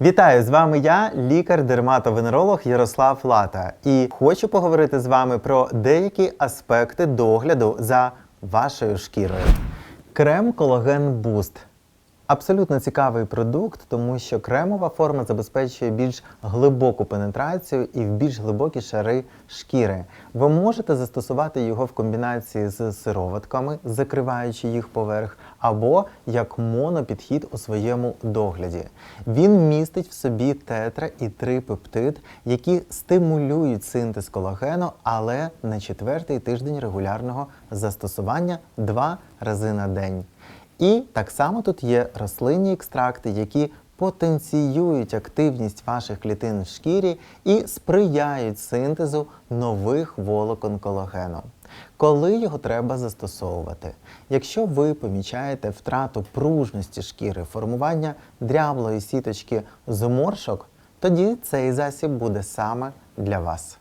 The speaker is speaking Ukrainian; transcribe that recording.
Вітаю! З вами я, лікар-дерматовенеролог Ярослав Лата, і хочу поговорити з вами про деякі аспекти догляду за вашою шкірою. Крем Колаген Буст. Абсолютно цікавий продукт, тому що кремова форма забезпечує більш глибоку пенетрацію і в більш глибокі шари шкіри. Ви можете застосувати його в комбінації з сироватками, закриваючи їх поверх, або як монопідхід у своєму догляді. Він містить в собі тетра і трипептид, які стимулюють синтез колагену, але на четвертий тиждень регулярного застосування два рази на день. І так само тут є рослинні екстракти, які потенціюють активність ваших клітин в шкірі і сприяють синтезу нових волокон колагену. Коли його треба застосовувати? Якщо ви помічаєте втрату пружності шкіри, формування дряблої сіточки зморшок, тоді цей засіб буде саме для вас.